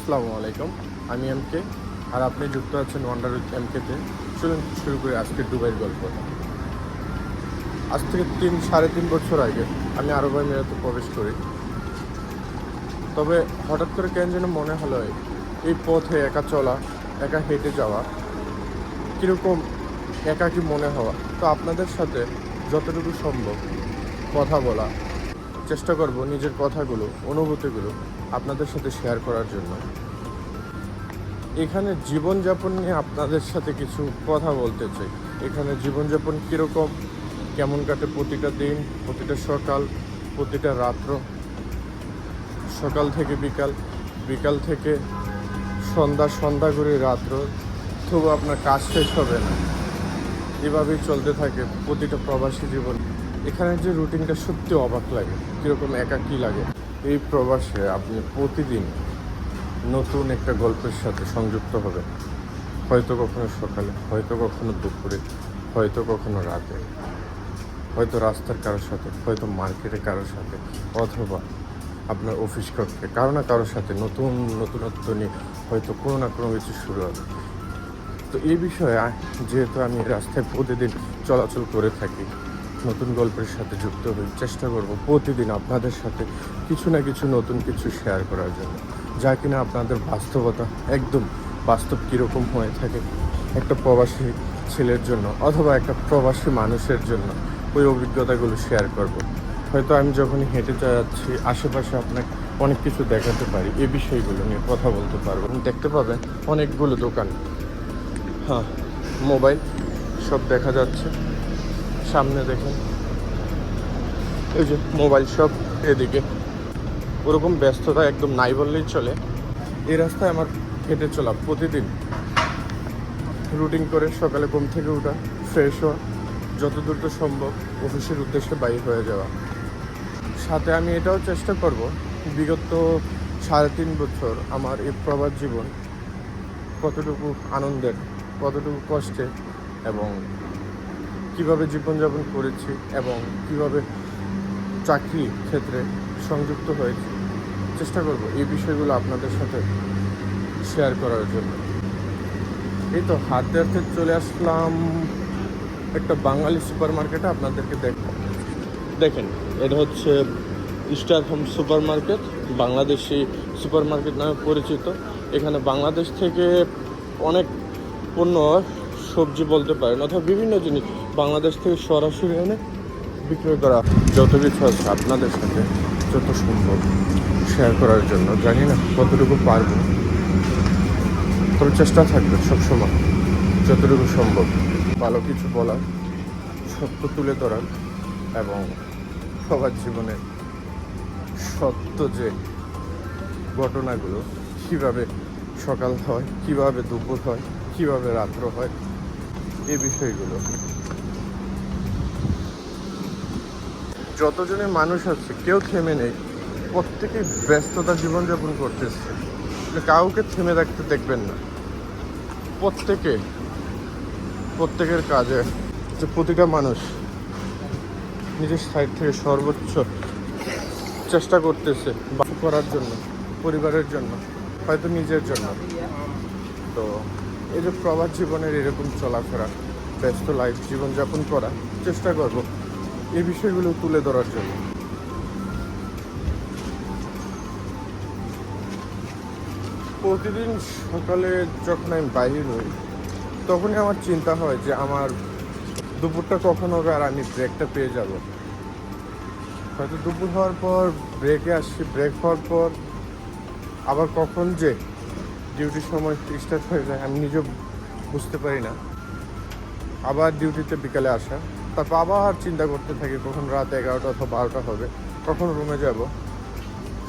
আসসালামু আলাইকুম। আমি এম কে আর আপনি যুক্ত আছেন ওয়ান্ডার উইথ এম কেতে চলুন শুরু করি আজকে দুবাইয়ের গল্প। আজ থেকে তিন, সাড়ে তিন বছর আগে আমি আরব আমিরাতে প্রবেশ করি। তবে হঠাৎ করে কেন যেন মনে হলো এই পথে একা চলা, একা হেঁটে যাওয়া, কীরকম একাকী মনে হওয়া। তো আপনাদের সাথে যতটুকু সম্ভব কথা বলা। চেষ্টা করব নিজের কথাগুলো, অনুভূতিগুলো আপনাদের সাথে শেয়ার করার জন্য। এখানে জীবনযাপন নিয়ে আপনাদের সাথে কিছু কথা বলতে চাই। এখানে জীবনযাপন কীরকম? কেমন কাটে প্রতিটা দিন, প্রতিটা সকাল, প্রতিটা রাত্র? সকাল থেকে বিকাল বিকাল থেকে সন্ধ্যা সন্ধ্যা করে রাত্র। তবু আপনার কাজ শেষ হবে না। এভাবেই চলতে থাকে প্রতিটা প্রবাসী জীবন। এখানে যে রুটিনটা সত্যি অবাক লাগে, কীরকম একাকী লাগে। এই প্রবাসে আপনি প্রতিদিন নতুন একটা গল্পের সাথে সংযুক্ত হবেন। হয়তো কখনো সকালে, হয়তো কখনো দুপুরে, হয়তো কখনো রাতে, হয়তো রাস্তার কারোর সাথে, হয়তো মার্কেটে কারোর সাথে, অথবা আপনার অফিস কক্ষে, কারও না কারোর সাথে নতুন, নতুনত্ব নিয়ে হয়তো কোনো না কোনো কিছু শুরু হবে। তো এই বিষয়ে যেহেতু আমি রাস্তায় প্রতিদিন চলাচল করে থাকি নতুন গল্পের সাথে যুক্ত হই চেষ্টা করব প্রতিদিন আপনাদের সাথে কিছু না কিছু নতুন কিছু শেয়ার করার জন্য। যা কিনা আপনাদের বাস্তবতা একদম বাস্তব কীরকম হয়ে থাকে একটা প্রবাসী ছেলের জন্য অথবা একটা প্রবাসী মানুষের জন্য ওই অভিজ্ঞতাগুলো শেয়ার করব। হয়তো আমি যখনই হেঁটে যাচ্ছি, আশেপাশে আপনাকে অনেক কিছু দেখাতে পারি এই বিষয়গুলো নিয়ে কথা বলতে পারব। দেখতে পাবেন অনেকগুলো দোকান। হ্যাঁ মোবাইল সব দেখা যাচ্ছে। সামনে দেখেন। এই যে মোবাইল শপ এদিকে। ওরকম ব্যস্ততা একদম নাই বললেই চলে। এই রাস্তায় আমার হেঁটে চলা প্রতিদিন। রুটিন করে সকালে ঘুম থেকে ওঠা ফ্রেশ হওয়া, যত দ্রুত সম্ভব অফিসের উদ্দেশ্যে বাইর হয়ে যাওয়া। সাথে আমি এটাও চেষ্টা করব, বিগত সাড়ে তিন বছর আমার এই প্রবাদ জীবন কতটুকু আনন্দের, কতটুকু কষ্টের এবং কীভাবে জীবনযাপন করেছি এবং কীভাবে চাকরি ক্ষেত্রে সংযুক্ত হয়েছি, চেষ্টা করব এই বিষয়গুলো আপনাদের সাথে শেয়ার করার জন্য। এই তো হাতে হাতে চলে আসলাম একটা বাঙালি সুপার মার্কেটে আপনাদেরকে দেখ দেখেন, এটা হচ্ছে star home super market Bangladeshi super market নামে পরিচিত। এখানে বাংলাদেশ থেকে অনেক পণ্য সবজি বলতে পারেন অথবা বিভিন্ন জিনিস বাংলাদেশ থেকে সরাসরি এনে বিক্রয় করা যত কিছু আছে আপনাদের সাথে যত সম্ভব শেয়ার করার জন্য। জানি না কতটুকু পারব। তবে চেষ্টা থাকবে সবসময়, যতটুকু সম্ভব। ভালো কিছু বলার, সত্য তুলে ধরার এবং সবার জীবনে সত্য যে ঘটনাগুলো কীভাবে সকাল হয়, কীভাবে দুপুর হয়, কীভাবে রাত্র হয় এই বিষয়গুলো যতজনে মানুষ আছে, কেউ থেমে নেই। প্রত্যেকেই ব্যস্ততা জীবনযাপন করতেছে। কাউকে থেমে রাখতে দেখবেন না। প্রত্যেকে, প্রত্যেকের কাজে যে প্রতিটা মানুষ নিজের সাইড থেকে সর্বোচ্চ চেষ্টা করতেছে বা করার জন্য, পরিবারের জন্য, হয়তো নিজের জন্য। তো এই যে প্রবাস জীবনের এরকম চলাফেরা, ব্যস্ত লাইফ জীবনযাপন করা চেষ্টা করব। এই বিষয়গুলো তুলে ধরার জন্য। প্রতিদিন সকালে যখন আমি বাইরে হই তখনই আমার চিন্তা হয় যে আমার দুপুরটা কখন হবে আর আমি ব্রেকটা পেয়ে যাব। হয়তো দুপুর হওয়ার পর ব্রেকে আসছি ব্রেক হওয়ার পর আবার কখন যে ডিউটির সময় স্টার্ট হয়ে যায়, আমি নিজেও বুঝতে পারি না। আবার ডিউটিতে বিকালে আসা। তারপর আবার চিন্তা করতে থাকি কখন রাত এগারোটা অথবা বারোটা হবে, কখন রুমে যাব,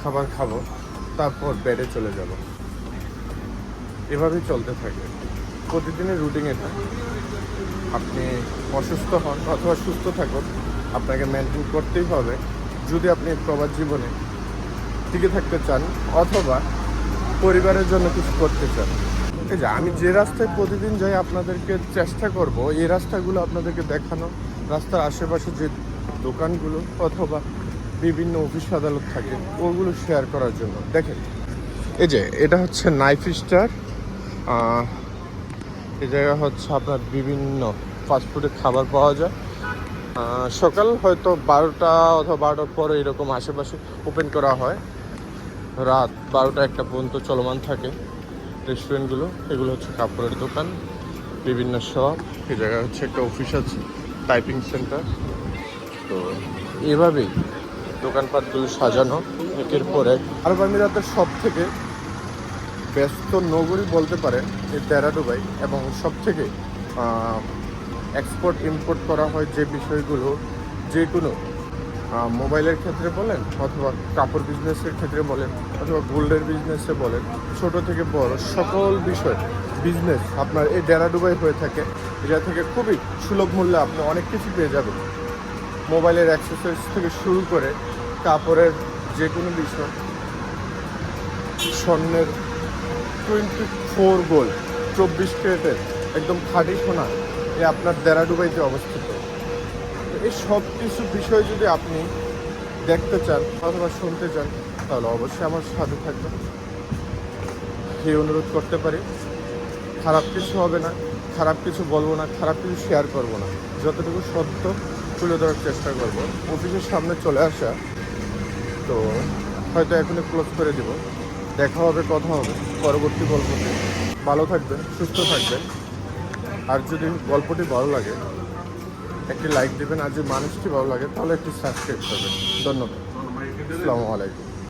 খাবার খাব, তারপর বেডে চলে যাব। এভাবেই চলতে থাকে। প্রতিদিনের রুটিন এটা আপনি অসুস্থ হন অথবা সুস্থ থাকুন, আপনাকে মেনটেন করতেই হবে। যদি আপনি প্রবাস জীবনে টিকে থাকতে চান অথবা পরিবারের জন্য কিছু করতে চান। যে আমি যে রাস্তায় প্রতিদিন যাই আপনাদেরকে চেষ্টা করব, এই রাস্তাগুলো আপনাদেরকে দেখানো রাস্তার আশেপাশে যে দোকানগুলো অথবা বিভিন্ন অফিস আদালত থাকে, ওগুলো শেয়ার করার জন্য। দেখেন, এই যে এটা হচ্ছে নাইফ স্টার এই জায়গা হচ্ছে আপনার বিভিন্ন ফাস্টফুডের খাবার পাওয়া যায়। সকাল হয়তো বারোটা অথবা বারোটার পরে এরকম আশেপাশে ওপেন করা হয়। রাত বারোটা একটা পর্যন্ত চলমান থাকে রেস্টুরেন্টগুলো এগুলো হচ্ছে কাপড়ের দোকান, বিভিন্ন শপ এই জায়গায় হচ্ছে একটা অফিস আছে। টাইপিং সেন্টার তো এভাবেই দোকানপাটগুলো সাজানো, একের পর এক। আরব সব থেকে ব্যস্ত নগরী বলতে পারেন এই ডেরাডুবাই এবং সব থেকে এক্সপোর্ট ইম্পোর্ট করা হয় যে বিষয়গুলো, যে কোনো মোবাইলের ক্ষেত্রে বলেন, অথবা কাপড় বিজনেসের ক্ষেত্রে বলেন, অথবা গোল্ডের বিজনেসে বলেন, ছোট থেকে বড় সকল বিষয় বিজনেস আপনার এই ডেরাডুবাই হয়ে থাকে, এটা থেকে খুবই সুলভ মূল্যে আপনি অনেক কিছু পেয়ে যাবেন। মোবাইলের অ্যাক্সেসরিজ থেকে শুরু করে কাপড়ের যে কোনো বিষয়, স্বর্ণের টোয়েন্টি ফোর গোল্ড চব্বিশ ক্যারেটের একদম খাঁটি সোনা, এ আপনার ডেরাডুবাইতে অবস্থিত। এই সব কিছু বিষয় যদি আপনি দেখতে চান অথবা শুনতে চান, তাহলে অবশ্যই আমার সাথে থাকবেন। সেই অনুরোধ করতে পারি। খারাপ কিছু হবে না, খারাপ কিছু বলব না, খারাপ কিছু শেয়ার করব না। যতটুকু সত্য তুলে ধরার চেষ্টা করব। অফিসের সামনে চলে আসা, তো হয়তো এখনই ক্লোজ করে দিব। দেখা হবে, কথা হবে, পরবর্তী গল্পতে। ভালো থাকবেন, সুস্থ থাকবেন। আর যদি গল্পটি ভালো লাগে, একটি লাইক দেবেন, আর যদি মানুষটি ভালো লাগে, তাহলে একটি সাবস্ক্রাইব করবেন। ধন্যবাদ। আসসালামু আলাইকুম।